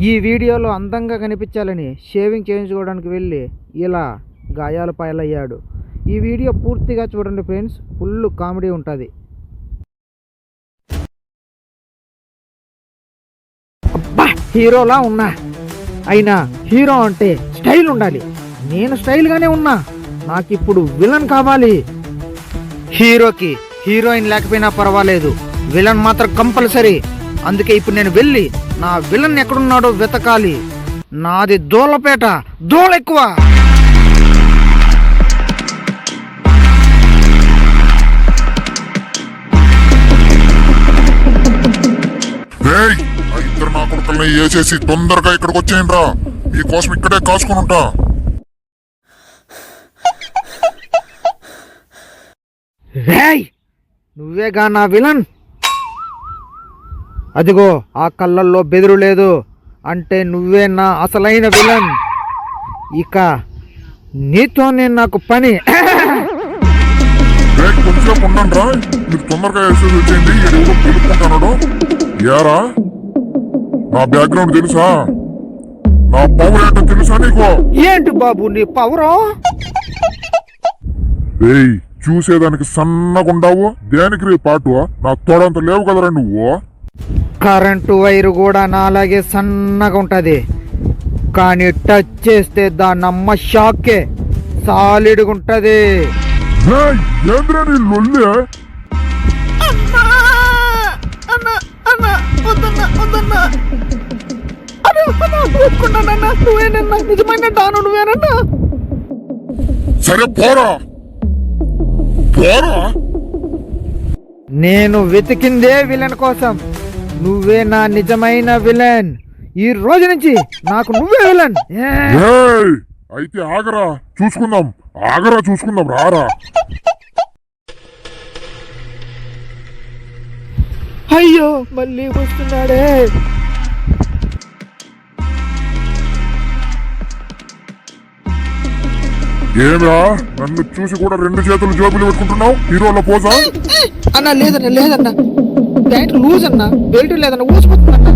ఈ వీడియోలో అందంగా కనిపించాలని షేవింగ్ చేయించుకోవడానికి వెళ్ళి ఇలా గాయాల పైలయ్యాడు. ఈ వీడియో పూర్తిగా చూడండి ఫ్రెండ్స్. ఫుల్ కామెడీ ఉంటుంది. అబ్బా! హీరోలా ఉన్నా. అయినా హీరో అంటే స్టైల్ ఉండాలి. నేను స్టైల్గానే ఉన్నా. నాకు ఇప్పుడు విలన్ కావాలి. హీరోకి హీరోయిన్ లేకపోయినా పర్వాలేదు. విలన్ మాత్రం కంపల్సరీ. అందుకే ఇప్పుడు నేను వెళ్ళి నా విలన్ ఎక్కడున్నాడో వెతకాలి. నాది దూలపేట. ఆ ఇద్దరు నా కొడుకుల్ని వేసేసి తొందరగా ఇక్కడికి వచ్చేయండి రా మీకోసం ఇక్కడే కాసుకొని ఉంటా. నువ్వేగా నా విలన్? అదిగో ఆ కళ్ళల్లో బెదురు లేదు. అంటే నువ్వే నా అసలైన విలన్. ఇక నీతోనే నాకు పని. రేయ్ కొంచెం ఉండండి రా మీరు తొందరగా వచ్చేయండి యారా నా బ్యాక్గ్రౌండ్ తెలుసా? నా పవర్ ఏంటో తెలుసా నీకు? ఏంటి బాబు నీ పవరు రేయ్ చూసేదానికి సన్నగుండావు. దేనికి రే పాటు నా తోడంత లేవు కదరా నువ్వు. కరెంటు వైరు కూడా నాలాగే సన్నగా ఉంటది. కానీ టచ్ చేస్తే దాని అమ్మ షాకే. సాలిడ్గా ఉంటది. సరే పోరా. పోరా. నేను వెతికిందే విలన్ కోసం. నువ్వే నా నిజమైన విలన్. ఈ రోజు నుంచి నాకు నువ్వే విలన్. అయితే ఆగరా. చూసుకుందాం. ఆగరా చూసుకుందాం. రారా. అయ్యో మళ్ళీ వస్తున్నాడే. ఏమిరా? నన్ను చూసి కూడా రెండు చేతులు జోబులు పెట్టుకుంటున్నావు? హీరోల పోజా? అన్న లేదన్న లేదన్న. ప్యాంట్ లూజ్ అన్న. బెల్ట్ లేదన్న ఊసిపోతుందన్న.